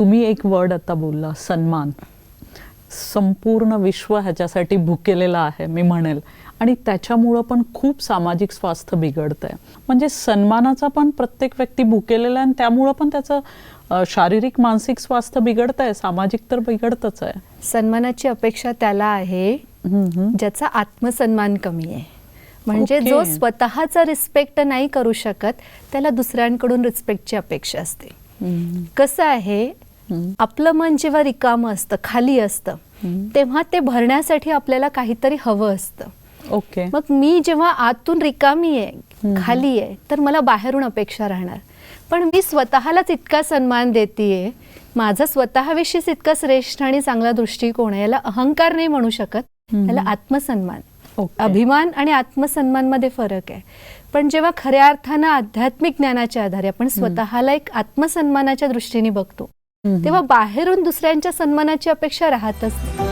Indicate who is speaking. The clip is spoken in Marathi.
Speaker 1: तुम्ही एक वर्ड आता बोलला सन्मान. संपूर्ण विश्व ह्याच्यासाठी भुकेलेलं आहे मी म्हणेल. आणि त्याच्यामुळं पण खूप सामाजिक स्वास्थ्य बिघडतंय. म्हणजे सन्मानाचा पण प्रत्येक व्यक्ती भुकेलेला आहे आणि त्यामुळं पण त्याचं शारीरिक मानसिक स्वास्थ्य बिघडतंय. सामाजिक तर बिघडतच आहे.
Speaker 2: सन्मानाची अपेक्षा त्याला आहे. ज्याचा आत्मसन्मान कमी आहे. म्हणजे
Speaker 1: ओके.
Speaker 2: जो स्वतःचा रिस्पेक्ट नाही करू शकत त्याला दुसऱ्यांकडून रिस्पेक्टची अपेक्षा असते. कसं आहे. आपलं मन जेव्हा रिकामं असतं खाली असतं. तेव्हा ते भरण्यासाठी आपल्याला काहीतरी हवं असतं
Speaker 1: ओके
Speaker 2: मग मी जेव्हा आतून रिकामी आहे. खाली आहे तर मला बाहेरून अपेक्षा राहणार पण मी स्वतःलाच इतका सन्मान देतेय माझा स्वतःविषयीच इतका श्रेष्ठ आणि चांगला दृष्टिकोन आहे याला अहंकार नाही म्हणू शकत. याला आत्मसन्मान
Speaker 1: ओके.
Speaker 2: अभिमान आणि आत्मसन्मानमध्ये फरक आहे पण जेव्हा खऱ्या अर्थानं आध्यात्मिक ज्ञानाच्या आधारे आपण स्वतःला एक आत्मसन्मानाच्या दृष्टीने बघतो. तेव्हा बाहेरून दुसऱ्यांच्या सन्मानाची अपेक्षा राहतच नाही.